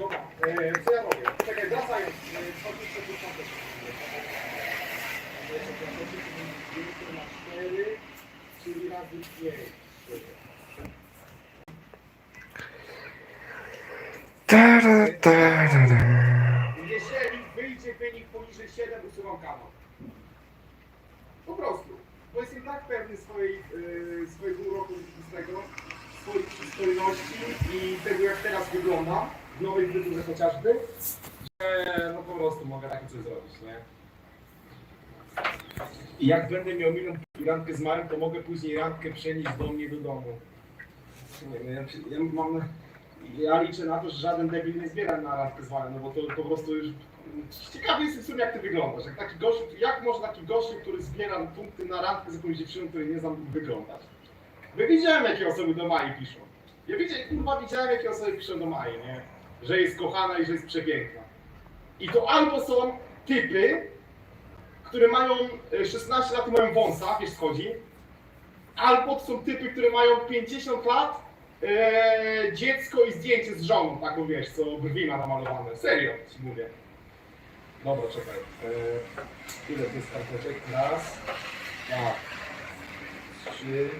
Dobra, e, co ja? Czekaj, wracając. Wyjdzie wynik poniżej 7, usuwam kanał. Po prostu. Bo jestem tak pewny swojej, yy, swojego uroku rzeczywistego, swoich przystojności i tego jak teraz wyglądam, w nowej fryzurze chociażby, że no po prostu mogę takie coś zrobić, nie? I jak będę miał i randkę z małym, to mogę później randkę przenieść do mnie do domu. Nie, ja, ja mam... Ja liczę na to, że żaden debil nie zbiera na randkę z małym, no bo to po prostu już... Ciekawy jestem w sumie jak ty wyglądasz. Jak, taki gościu, jak może taki gościu, który zbiera punkty na randkę z jakąś dziewczyną, której nie znam, wyglądać? My widziałem jakie osoby do Mai piszą. Ja widziałem, kurwa widziałem jakie osoby piszą do Mai, nie? Że jest kochana i że jest przepiękna. I to albo są typy, które mają e, 16 lat i mają wąsa, wiesz co chodzi? Albo to są typy, które mają 50 lat, e, dziecko i zdjęcie z żoną, taką wiesz, co brwi ma namalowane. Serio ci mówię. Dobra, czekaj. E, ile to jest karteczek? Raz, dwa, trzy.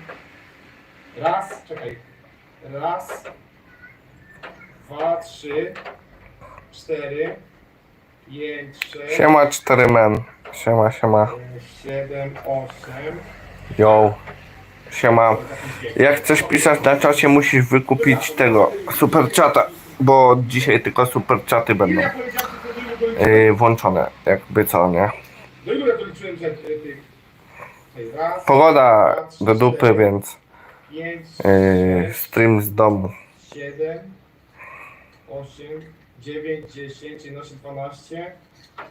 Raz, czekaj. Raz, dwa, trzy, cztery, pięć, sześć, Siema, cztery men. Siema, siema. siedem, osiem. Yo. Siema. Jak chcesz pisać na czacie, musisz wykupić tego super chata, bo dzisiaj tylko super chaty będą Ile ja powiedziałem, że to do ilu doliczyłem? yy, włączone, jakby co, nie? Do ilu ja doliczyłem że, tych? Raz, Pogoda do dupy, więc Pięć, yy, stream z domu. 7, 8, 9, 10, 11, 12,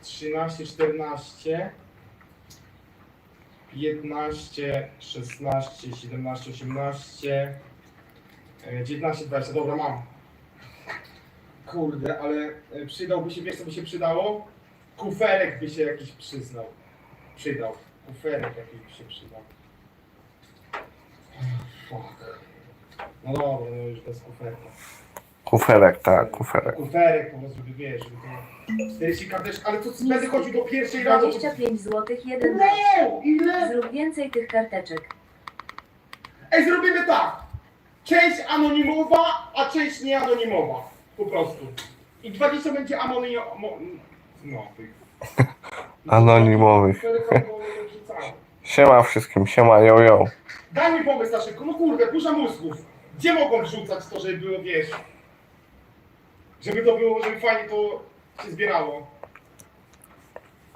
13, 14, 15, 16, 17, 18, e, 19, 20. Dobra, mam. Kurde, ale e, przydałby się, wiesz co by się przydało? Kuferek by się jakiś przyznał. Przydał. Kuferek jakiś by się przydał. Fuck. No dobra, no już bez kuferka. Kuferek, tak, kuferek. Kuferek po prostu, żeby wiesz, żeby to... 40 karteczek, ale to będę chodził do pierwszej rano. 25 zł, jeden Wow, ile? Zrób więcej tych karteczek. Ej, zrobimy tak. Część anonimowa, a część nieanonimowa. Po prostu. I 20 będzie anonimowa. No, tych. Anonimowych. Siema wszystkim, siema, yo, yo. Daj mi pomysł na szybko, no kurde, burza mózgów. Gdzie mogą wrzucać to, żeby było, wiesz... Żeby to było, żeby fajnie to się zbierało.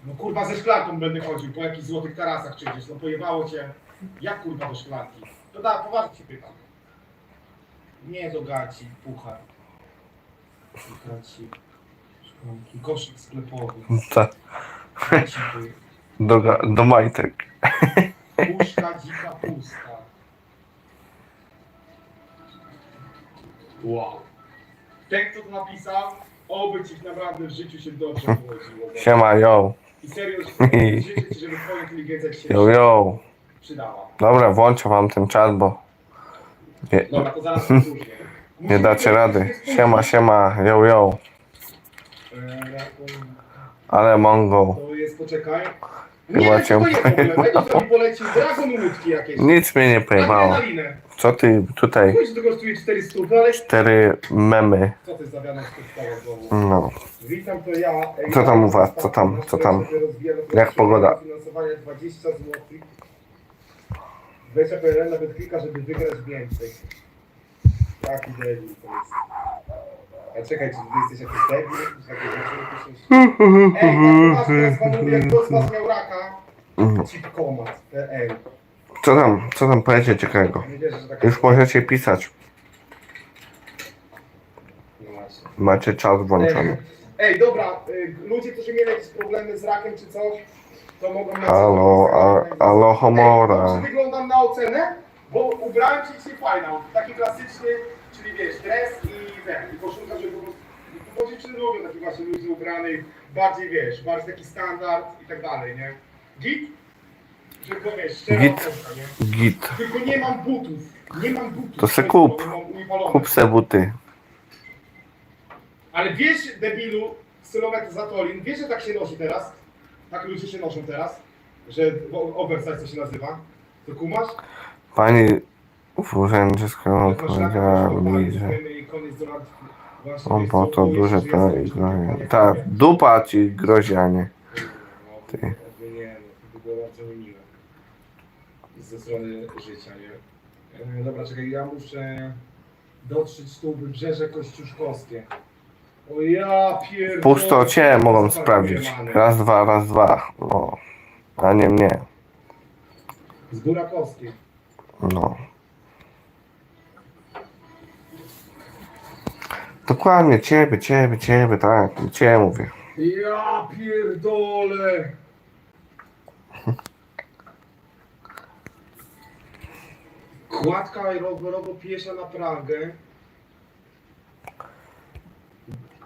No kurwa, ze szklanką będę chodził, po jakichś złotych tarasach czy gdzieś, no pojebało cię. Jak kurwa do szklanki? To da, poważnie się pytam. Nie do gaci, puchar. Gaci, szklanki, koszyk sklepowy, Ta, gacipy, do, ga- do majtek. puszka dzika pusta. Wow. Ten, kto to napisał, oby ci naprawdę w życiu się dobrze powodziło. Siema, yo. I serio, życzę ci, żeby twoja inteligencja ci się Yo, yo. przydała. Dobra, włączę wam ten czat, bo nie, Dobra, to zaraz podróżnie. nie dacie rady. Siema, siema, yo, yo. Ale mongo. To jest, poczekaj. Chyba Nie wiem, cię co to jest w ogóle. Dragon łódki jakieś. Nic mnie nie pojebało. Adrenalinę. Co ty tutaj? To kosztuje 400, ale Cztery memy. co to jest za wiadomość podstawa znowu? No. Witam, to ja. Co tam u was? Co tam? Co tam? Jak pogoda? Finansowanie 20 zł. Weź PRL nawet kilka, żeby wygrać więcej. Jaki debil to jest. A czekaj, czy ty jesteś jakiś debil? Czy takie rzeczy? Ej, tak mówię, jak kto z was miał raka? Chipkomat.pl Co tam? Co tam powiecie ciekawego? Nie wierzę, że taka... Już możecie pisać. No właśnie. Macie czat włączony. Ej, dobra, y, ludzie, którzy mieli jakieś problemy z rakiem czy coś, to mogą... na Halo, a, alo Ej, homora. dobrze wyglądam na ocenę, bo ubrałem się dzisiaj fajną, taki klasyczny, czyli wiesz, dres i ten, i koszulka, żeby po prostu... Bo dziewczyny lubią takich właśnie ludzi ubranych, bardziej wiesz, bardziej taki standard i tak dalej, nie? Git? Tylko wiesz, szczera Git. nie? Git. Tylko nie mam butów, nie mam butów. To se kup. mam. Kup se buty. Ale wiesz, debilu, stylometr Zatolin, wiesz, że tak się nosi teraz? Tak ludzie się noszą teraz? Że o- oversize to się nazywa? To kumasz? Pani w urzędzie skoro To masz powiedziała taką mi, szkołę, że i koniec do lat właśnie on po to duże że to i grozi. panie Tak, Fabie. dupa ci grozi, a nie. No, Ty. no. Ze strony życia, nie? E, Dobra, czekaj, ja muszę dotrzeć tu wybrzeże Kościuszkowskie. O ja pierdolę. Pusto cię mogą sprawdzić. Raz, dwa, raz, dwa. No. A nie mnie. Z Burakowskiej. No. Dokładnie, ciebie, ciebie, ciebie, tak. Ciebie mówię. Ja pierdolę. Kładka robo piesza na Pragę.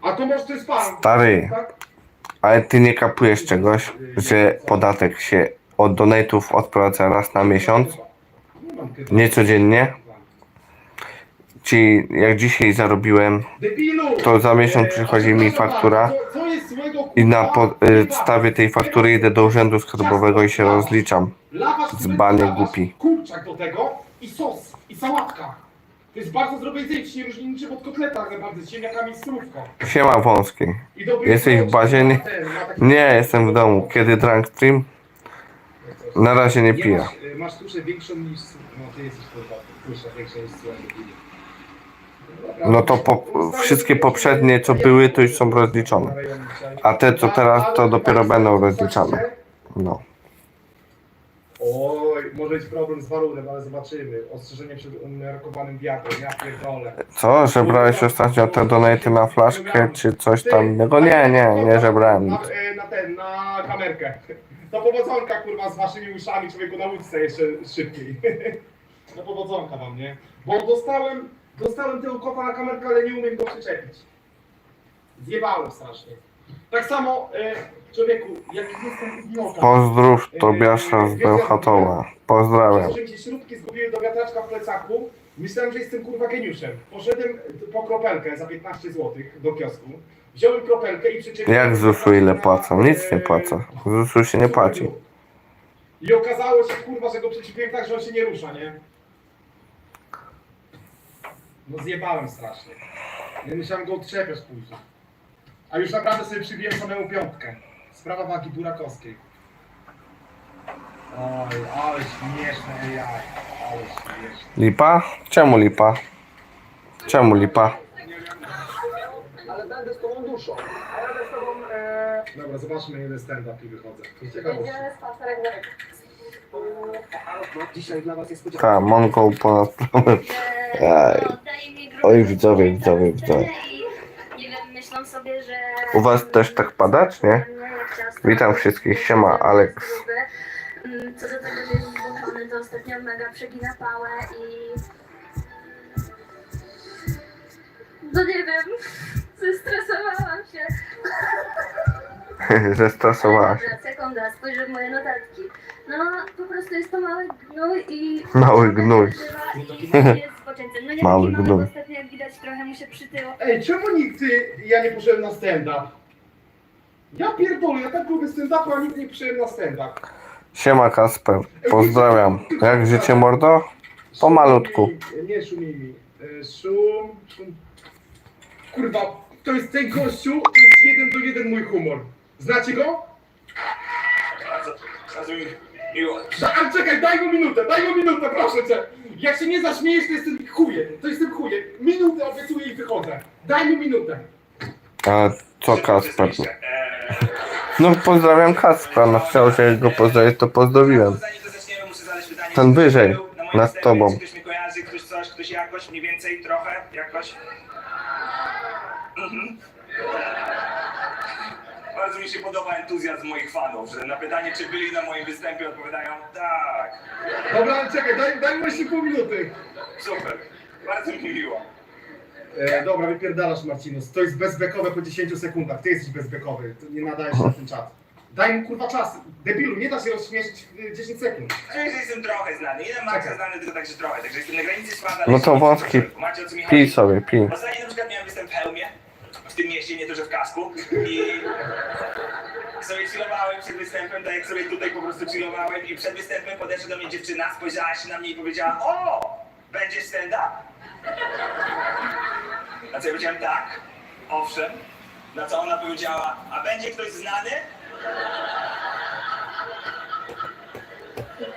A to może to jest pan? Stary. Tak? Ale ty nie kapujesz czegoś, że podatek się od donate'ów odprowadza raz na miesiąc, nie codziennie. Ci jak dzisiaj zarobiłem, to za miesiąc przychodzi mi faktura i na podstawie tej faktury idę do urzędu skarbowego i się rozliczam. Lawasz, głupi. Kurczak do tego i sos, i sałatka. To jest bardzo zdrowe jedzenie, różni niczym od kotleta, naprawdę z ziemniakami i surówką. Siema wąski. I dobry Jesteś w bazie? Nie- Nie, jestem w domu. Kiedy drunk stream? Na razie nie piję. Masz, y, masz większą niż... No ty jesteś kurwa, tusza większa niż słuchaj. No to po, wszystkie poprzednie co były to już są rozliczone. A te co teraz to dopiero będą rozliczane. No. Oj, może być problem z warunkiem, ale zobaczymy. Ostrzeżenie przed umiarkowanym wiatrem, ja pierdolę. Co, żebrałeś ostatnio te donaty na flaszkę czy coś tam innego? Nie, nie, nie żebrałem Na, e, na ten, na kamerkę. To powodzonka kurwa z waszymi uszami, człowieku na łódce jeszcze szybciej. No powodzonka wam, nie? Bo dostałem, dostałem tego kota na kamerkę, ale nie umiem go przyczepić. Zjebałem strasznie. Tak samo, e, człowieku, jak jestem idiota. Pozdrów Tobiasza z Bełchatowa. Pozdrawiam. Mi się śrubki zgubiły do wiatraczka w plecaku. Myślałem, że jestem kurwa geniuszem. Poszedłem po kropelkę za 15 zł do kiosku. Wziąłem kropelkę i przyczepiłem... Jak ZUS-u ile płacą? Nic nie płacą. ZUS-u się nie płaci. I okazało się kurwa, że go przyczepiłem tak, że on się nie rusza, nie? No zjebałem strasznie. Nie musiałem go odczepiać później. A już naprawdę sobie przybiłem samemu piątkę. Sprawa wagi burakowskiej. Oj, ale śmieszne jaj. Ale śmieszne. Lipa? Czemu lipa? Czemu lipa? Ale będę z tobą duszą. A ja będę z tobą... E... Dobra, zobaczmy ile stand-up i wychodzę. Dla was jest Ta, Mongol ponad problem. Ej. Oj, widzowie, widzowie, widzowie. U was też tak pada, czy nie? Witam wszystkich, siema, Alex. Co do tego, że jest zbuntowany, to ostatnio mega przegina pałę i... No nie wiem, zestresowałam się. Zestresowałaś. Dobra, sekunda, spojrzę w moje notatki. No, po prostu jest to mały gnój i... Mały gnój. I jest. No nie Mały gnój. ostatnio jak widać trochę mu się przytyło. Ej, czemu nikt ty, ja nie poszedłem na stand-up? Ja pierdolę, ja tak lubię stand-upu, a nikt nie przyszedł na stand-up. Siema Kasper, pozdrawiam. Jak życie mordo? Pomalutku. Szumi mi, Nie szumi mi. E, Szum, szum. Kurwa, to jest ten gościu, to jest jeden do jeden mój humor. Znacie go? Bardzo, bardzo mi miło. Da, czekaj, daj mu minutę, daj mu minutę, proszę cię. Jak się nie zaśmiejesz, to jestem chujem, to jestem chujem. Minutę obiecuję i wychodzę. Daj mu minutę. A co Kasper? No pozdrawiam Kaspra, no chciał się go pozdrowić, to pozdrowiłem. Zanim to zaczniemy, muszę zadać pytanie. Ten wyżej, był na moim nad tobą. Czy ktoś mnie kojarzy, ktoś coś, ktoś jakoś, mniej więcej, trochę, jakoś? Mhm. Mi się podoba entuzjazm moich fanów, że na pytanie, czy byli na moim występie, odpowiadają tak. Dobra, czekaj, daj, daj mu jeszcze pół minuty. Super. Bardzo mi miło. E, dobra, wypierdalasz Marcinus. To jest bezbekowe po 10 sekundach. Ty jesteś bezbekowy. To nie nadajesz się na ten czat. Daj mu kurwa czas. Debilu, nie da się rozśmieszyć w y, 10 sekund. Czuję, że jestem trochę znany. Nie maksa Czekaj. znany, tylko także trochę. Także jestem na granicy spada. No to wąski, Macie o co mi Pij sobie, pij. Ostatnio na przykład miałem występ w Helmie. Tym mieście, nie to, że w kasku. I sobie chillowałem przed występem, tak jak sobie tutaj po prostu chillowałem i przed występem podeszła do mnie dziewczyna, spojrzała się na mnie i powiedziała O! Będziesz stand-up? Na co ja powiedziałem tak, owszem. Na co ona powiedziała, a będzie ktoś znany?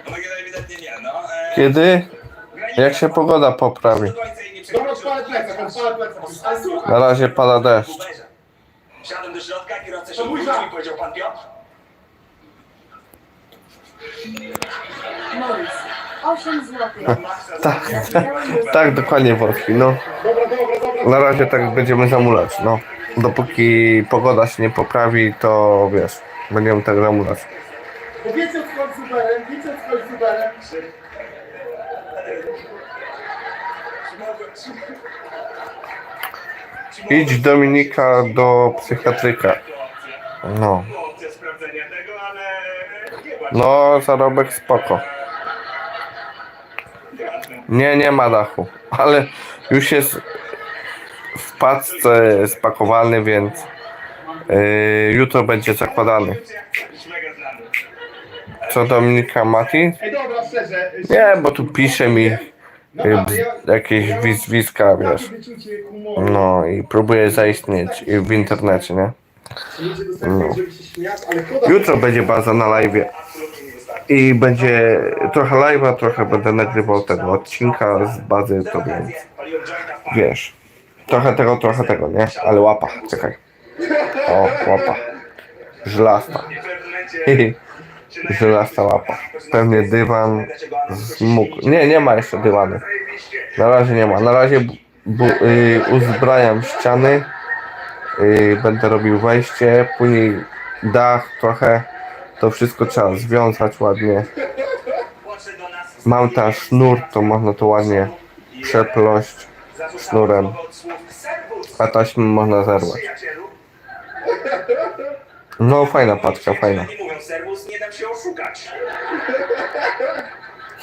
No tak ewidentnie nie, no. E, Kiedy? Jak się pogoda poprawi? do końca jej nie Dobra, przekroczyła. odpalę plecak, odpalę plecak. Ale słuchaj. Na razie pada deszcz. Uberze. Wsiadłem do środka, kierowca się To mój żart. powiedział pan Piotr. Morris. 8 złotych. Tak, tak, dokładnie Włodki, no. Dobra, dobra, dobra. Na razie tak będziemy zamulać, no. Dopóki pogoda się nie poprawi, to wiesz, będziemy tak zamulać. Bo wiecie skąd superem, wiecie skąd superem. Czy mogłem- czy- czy Idź Dominika do psychiatryka. No. Była opcja sprawdzenia tego, ale nie ma. No, zarobek spoko. Nie, nie ma dachu, ale już jest w paczce spakowany, więc yy, jutro będzie zakładany. Co Dominika Mati? Nie, bo tu pisze mi jakieś wizwiska, wiesz. No i próbuje zaistnieć w internecie, nie? No. Jutro będzie baza na live i będzie trochę live'a, trochę będę nagrywał tego odcinka z bazy, to więc wiesz. Trochę tego, trochę tego, nie? Ale łapa, czekaj. O, łapa. Żelasta. Żelasta łapa. Pewnie dywan zmógł. Nie, nie ma jeszcze dywanu. Na razie nie ma. Na razie y, uzbrajam ściany. Y, będę robił wejście, później dach trochę. To wszystko trzeba związać ładnie. Mam tam sznur, to można to ładnie przeplość sznurem. A taśmę można zerwać. No fajna paczka, fajna. Nie mówią serwus, nie dam się oszukać.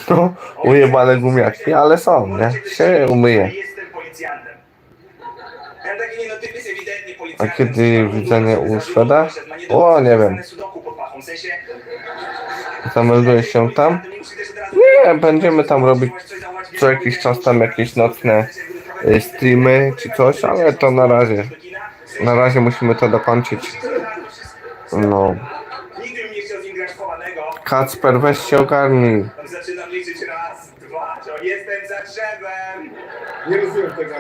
No, ujebane gumiaki, ale są, nie? Się umyje. Jestem policjantem. Ja taki nienotyp jest ewidentnie A policjantem. kiedy widzenie u Szweda? O, nie wiem. Zameldujesz się tam? Nie, będziemy tam robić co jakiś czas tam jakieś nocne y, streamy czy coś, ale to na razie. Na razie musimy to dokończyć. No. Kacper, weź się ogarnij. Zaczynam liczyć raz, dwa, trzy. Jestem za drzewem. Nie rozumiem tego.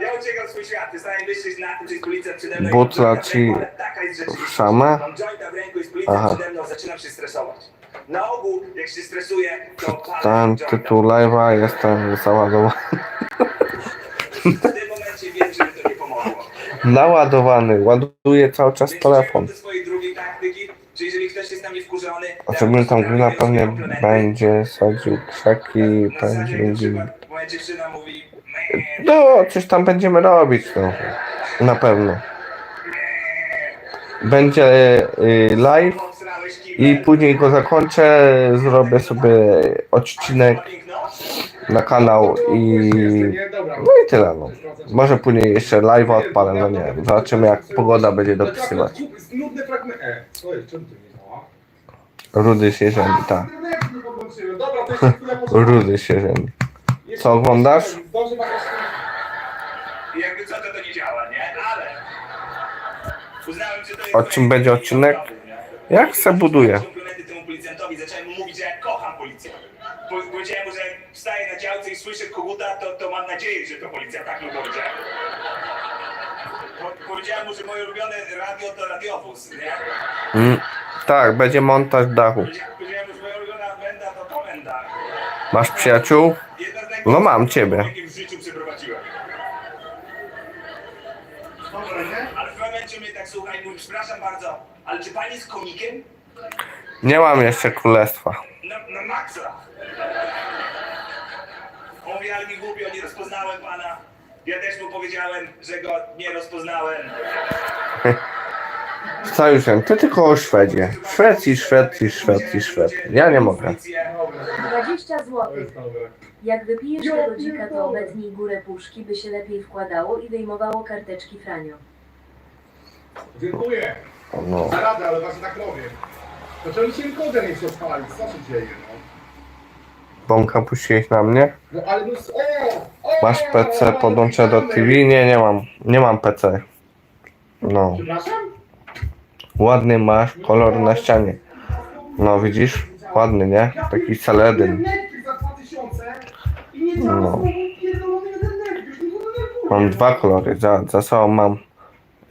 Ja uciekam w swój świat. Wystałem myśleć na tym, że jest policja przede mną. i Butla w ci rzeczywistość. szamę? Mam jointa w ręku, jest policja Aha. przede mną, zaczynam się stresować. Na ogół, jak się stresuję, to Przeczytałem tytuł live'a, jestem załadowany. W tym momencie wiem, że mi to nie pomogło. Naładowany, ładuję cały czas telefon. Ze swojej drugiej że jeżeli ktoś jest na mnie wkurzony... Tam pewnie będzie sadził krzaki, będzie moja dziewczyna mówi... "Meh, No, coś tam będziemy robić, no. Na pewno. Będzie y, live obsrałeś kibel". i później go zakończę, zrobię sobie odcinek na kanał i... No i tyle, no. Może później jeszcze live odpalę, no nie wiem. Zobaczymy jak pogoda będzie dopisywać. Rudy się rzędi, tak. Rudy się. Jeszcze- Co oglądasz? Jakby co, to nie działa, nie? Ale... Uznałem, że to jest O czym będzie odcinek? Jak se buduje? Zacząłem mówić, że ja kocham policję. Po- Powiedziałem mu, że jak wstaję na działce i słyszę koguta, to, to mam nadzieję, że to policja. Tak mu powiedziałem. Po- Powiedziałem mu, że moje ulubione radio to radiowóz, nie? Mm, tak, będzie montaż dachu. Powiedziałem- mu, że moja ulubiona menda to komenda. Masz przyjaciół? No mam ciebie. w życiu przeprowadziłem. Ale w momencie mnie tak słucha i mówi, przepraszam bardzo, ale czy pan jest komikiem? Nie mam jeszcze królestwa. Na, na maksa. On mówi, ale mi głupio, nie rozpoznałem pana. Ja też mu powiedziałem, że go nie rozpoznałem. Stajuszem, ty tylko o Szwedzie. Szwecji, Szwecji, Szwecji, Szwecji. Ja nie mogę. 20 To zł. Jak wypijesz tego dzika, to obetnij górę puszki, by się lepiej wkładało i wyjmowało karteczki Franio. Dziękuję. No. Za radę, ale właśnie tak robię. To czemu się kodem nie odpalić? Co się dzieje, no? Bąka puściłeś na mnie? No ale no... Masz PC, podłączę do TV? Nie, nie mam. Nie mam PC. No. Przepraszam? Ładny masz kolor na ścianie. No widzisz? Ładny, nie? Taki saledyn. Netflix za 2000 i nie No. Mam dwa kolory. Za, za sobą mam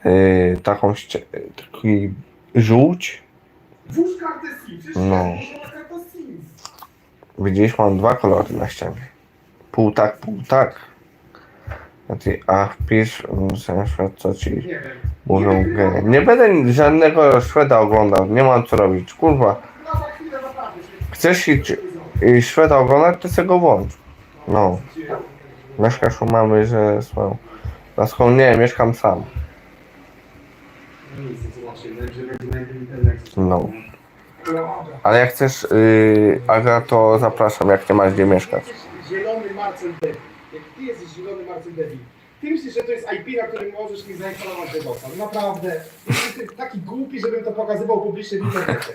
yy, taką ście- taki żółć. No. No. Widzisz? Mam dwa kolory na ścianie. Pół tak, pół tak. A ty, a wpisz, mm, sen Szwed, co ci Nie mówią geje. Nie będę żadnego Szweda oglądał. Nie mam co robić. Kurwa. No. Chcesz iść y, Szweda oglądać, to sobie go włącz. No. Mieszkasz u mamy, że swoją. Laską nie, mieszkam sam. No. Ale jak chcesz, yy, Aga, to zapraszam, jak nie masz gdzie mieszkać. Zielony Marcel Devi. Jak ty jesteś zielony Marcel Devi, ty myślisz, że to jest IP, na którym możesz mi zainstalować DDoSa. No Naprawdę. Jesteś taki głupi, żebym to pokazywał publicznie w internecie.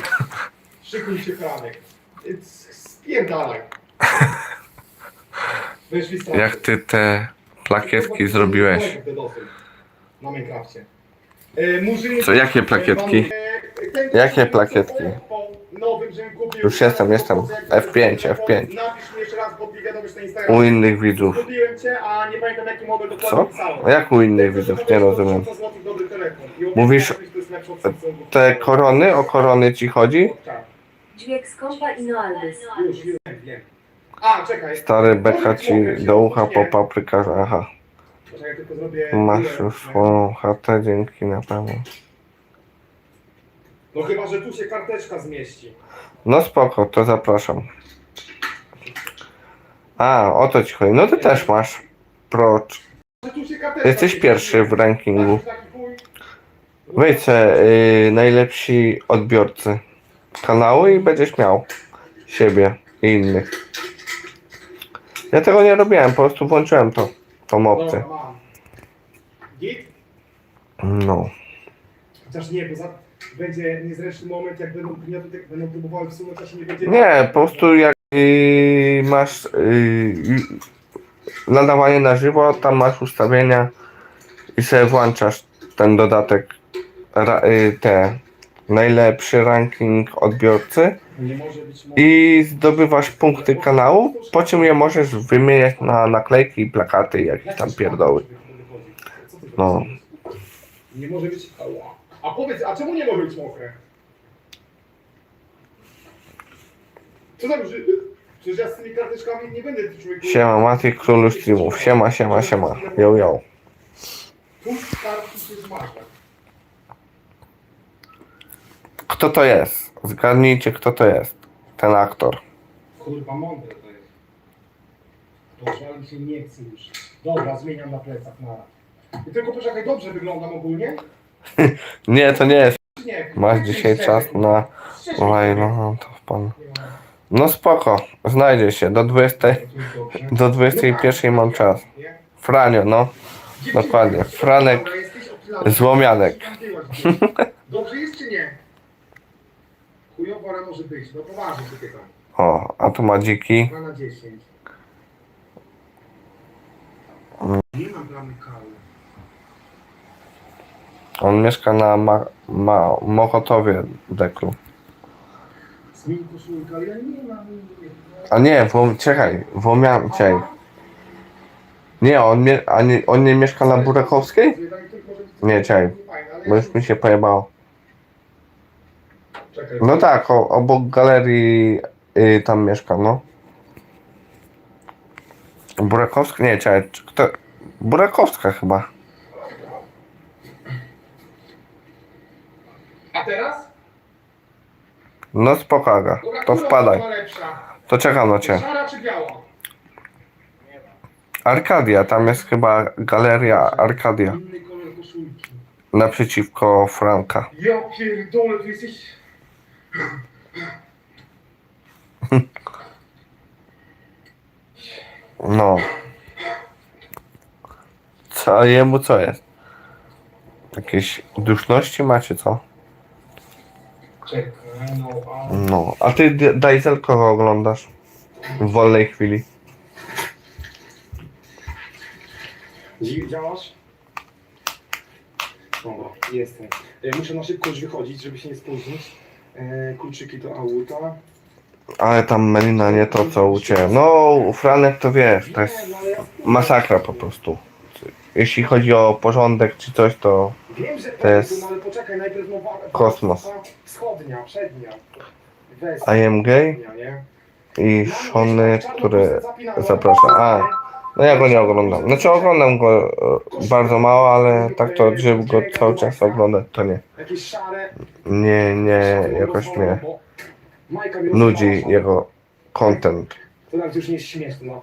Szykuj się, Franek. Spierdalaj. Wyszli stąd. Jak ty te plakietki zrobiłeś? Na Minecrafcie. Co, jakie plakietki? Jakie plakietki? Już jestem, jestem. F5, F5. Napisz mi jeszcze raz pod wiadomość na Instagramie. U innych widzów. Co? Jak u innych widzów? Nie rozumiem. Mówisz, Te korony, o korony ci chodzi? Dźwięk skąpa i no albys. Już, już, wiem. A, czekaj. Stary beka ci do ucha po paprykarzu. Aha. Zrobię... Masz już swoją chatę, dzięki na pewno. No chyba, że tu się karteczka zmieści. No spoko, to zapraszam. A, o to ci chodzi. No ty też masz. Procz. Jesteś pierwszy w rankingu. Wejdź se, y, najlepsi odbiorcy kanału i będziesz miał siebie i innych. Ja tego nie robiłem, po prostu włączyłem to, tą opcję. Git? No. Chociaż nie, bo za... będzie niezręczny moment, jak będą gnioty, będą próbowały wsunąć, a się nie będzie... Nie, po prostu jak y, masz y, y, nadawanie na żywo, tam masz ustawienia i sobie włączasz ten dodatek, ra, y, te najlepszy ranking odbiorcy Nie może być... i zdobywasz punkty kanału, po czym je możesz wymieniać na naklejki i plakaty i jakieś tam pierdoły. No. Nie może być... Ała. A powiedz, a czemu nie może być mokre? Co tam, że... Przecież ja z tymi karteczkami nie będę człowieku... Siema, Mati, królu streamów. Siema, siema, siema. Yo, yo. Puść kartki się zmarzę. Kto to jest? Zgadnijcie, kto to jest. Ten aktor. Kurwa, mądre to jest. Mi się nie chce już. Dobra, zmieniam na plecach, na. I tylko poczekaj, dobrze wyglądam ogólnie? Nie, to nie jest. Nie? Masz dzisiaj czas na... Oj, no, to pan. No spoko, znajdzie się. Do 20, do 21 mam czas. Franio, no. Dokładnie. Franek Złomianek. Dobrze jest czy nie? Chujowo, ale może być. No poważnie się pytam. O, a tu ma dziki. 2 na 10. Nie mam dla mnie kawy. On mieszka na ma, ma, Mochotowie deklu. A nie, Włom, czekaj, Włomian, czekaj. Nie, on, mie, a nie, on nie mieszka na Burakowskiej? Nie, czekaj, bo już mi się pojebało. No tak, o, obok galerii y, tam mieszka, no. Burakowska? Nie, czekaj, kto? Burakowska chyba. A teraz? No spoko, Aga. Dobra, to która wpadaj. była lepsza? To czekam na cię. Szara czy biała? Arkadia, tam jest chyba galeria Arkadia. Inny kolor koszulki. naprzeciwko Franka. Ja pierdolę, ty jesteś... No. Co jemu co jest? Jakieś duszności macie, co? No, a... Ty D- Dajzel kogo oglądasz? W wolnej chwili. Dzi- Działasz? Dobra, jestem. E, Muszę na szybko już wychodzić, żeby się nie spóźnić. E, Kluczyki do auta. Ale tam Melina nie to co u ciebie. No, Franek to wiesz, to jest no, masakra po prostu. Jeśli chodzi o porządek czy coś, to Wiem, że To jest no, ale poczekaj, najpierw no, kosmos. Wschodnia, przednia. West, I am gay i Szony, który zaprasza. A, no ja go nie oglądam. Znaczy oglądam go e, bardzo mało, ale tak to, żeby go cały czas oglądać, to nie. Nie, nie, jakoś mnie nudzi jego content. No.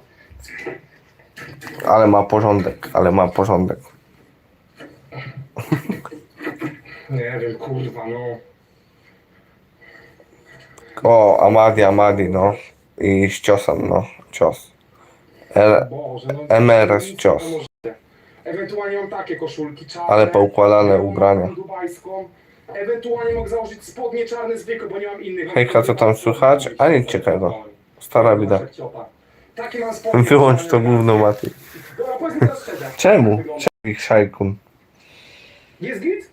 Ale ma porządek, ale ma porządek. Nie wiem, kurwa, no. O, Amadi, Amadi, no. I z ciosem, no. Cios. E, Boże, no. MRS cios. Ewentualnie mam takie koszulki czarne. Ale poukładane ubrania. Dubajską. Ewentualnie mogę założyć spodnie czarne zwykłe, bo nie mam innych. Hejka, co tam słychać? A nic ciekawego. Stara bida. Takie mam spodnie. Wyłącz to gówno, Mati. Dobra, powiedz mi teraz szczerze. Czemu? Czemu Szajkun? Jest git?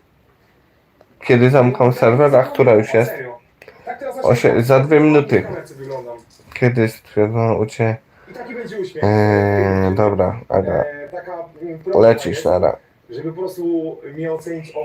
Kiedy zamkam serwer, a która już jest? Serio. Tak teraz na Osie- szybko. za dwie minuty. Jak wyglądam. Kiedy stwierdzono u ciebie? I taki będzie uśmiech. Eee, dobra, Aga. E, taka, mm, prośba Lecisz jest, nara. Żeby po prostu mnie ocenić o